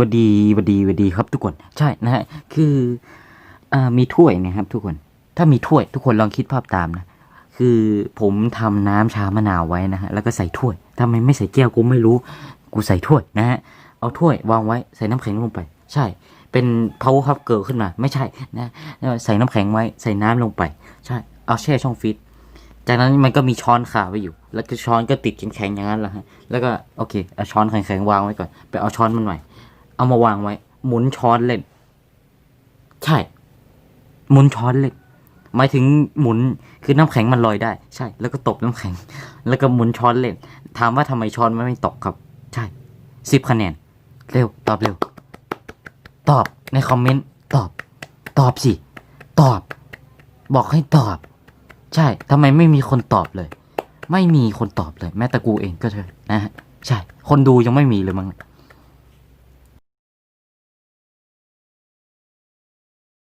วัดดีวัดดีวัดดีครับทุกคน ใช่นะฮะคืออ่ามีถ้วยเนะครับทุกคน ถ้ามีถ้วยทุกคนลองคิดภาพตามนะคือผมทำน้ำชามะนาวไว้นะฮะแล้วก็ใส่ถ้วยทำไมไม่ใส่แก้วกูไม่รู้ กูใส่ถ้วยนะฮะเอาถ้วยวางไว้ใส่น้ำแข็งลงไป ใช่ เป็น power cup เกิดขึ้นมา ไม่ใช่นะใส่น้ำแข็งไว้ใส่น้ำลงไป ใช่เอาแช่ช่องฟรีซจากนั้นมันก็มีช้อนขาไว้อยู่ แล้วก็ช้อนก็ติดแข็งๆอย่างนั้นแหละฮะ แล้วก็โอเคเอาช้อนแข็งๆวางไว้ก่อน ไปเอาช้อนมันใหม่ เอามาวางไว้ หมุนช้อนเล่น ใช่ หมุนช้อนเล่นหมายถึงหมุนคือน้ำแข็งมันลอยได้ ใช่ แล้วก็ตบน้ำแข็ง แล้วก็หมุนช้อนเล่น ถามว่าทำไมช้อนมันไม่ตกครับ ใช่สิบคะแนน เร็ว ตอบเร็ว ตอบในคอมเมนต์ตอบ ตอบสิ ตอบ บอกให้ตอบ ใช่ทำไมไม่มีคนตอบเลย ไม่มีคนตอบเลย แม้แต่กูเองก็เถอะนะฮะใช่ คนดูยังไม่มีเลยมั้ง